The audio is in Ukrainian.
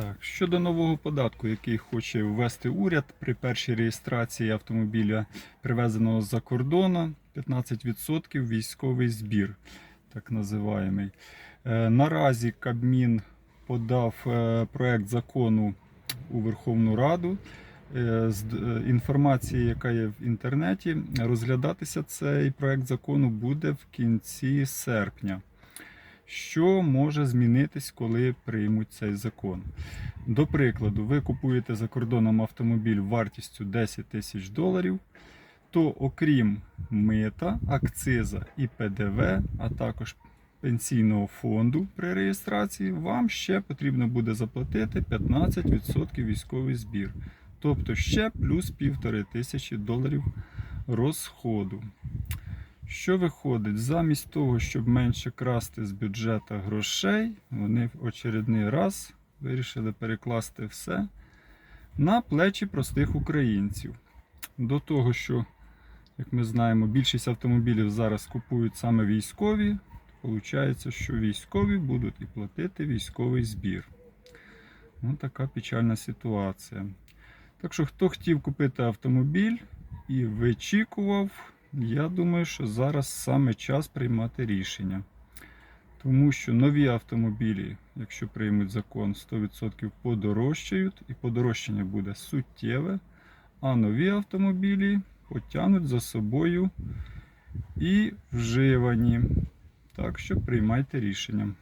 Так, щодо нового податку, який хоче ввести уряд при першій реєстрації автомобіля, привезеного з-за кордону, 15% військовий збір, так називаємий. Е, Наразі Кабмін подав е, проект закону у Верховну Раду. Е, З інформації, яка є в інтернеті, розглядатися цей проект закону буде в кінці серпня. Що може змінитись, коли приймуть цей закон? До прикладу, ви купуєте за кордоном автомобіль вартістю 10 тисяч доларів, то окрім мита, акциза і ПДВ, а також пенсійного фонду при реєстрації, вам ще потрібно буде заплатити 15% військовий збір. Тобто ще плюс півтори тисячі доларів розходу. Що виходить? Замість того, щоб менше красти з бюджету грошей, вони в очередний раз вирішили перекласти все на плечі простих українців. До того, що, як ми знаємо, більшість автомобілів зараз купують саме військові, виходить, що військові будуть і платити військовий збір. Ось така печальна ситуація. Так що, хто хотів купити автомобіль і вичікував, я думаю, що зараз саме час приймати рішення. Тому що нові автомобілі, якщо приймуть закон, 100% подорожчають, і подорожчання буде суттєве, а нові автомобілі потягнуть за собою і вживані. Так що приймайте рішення.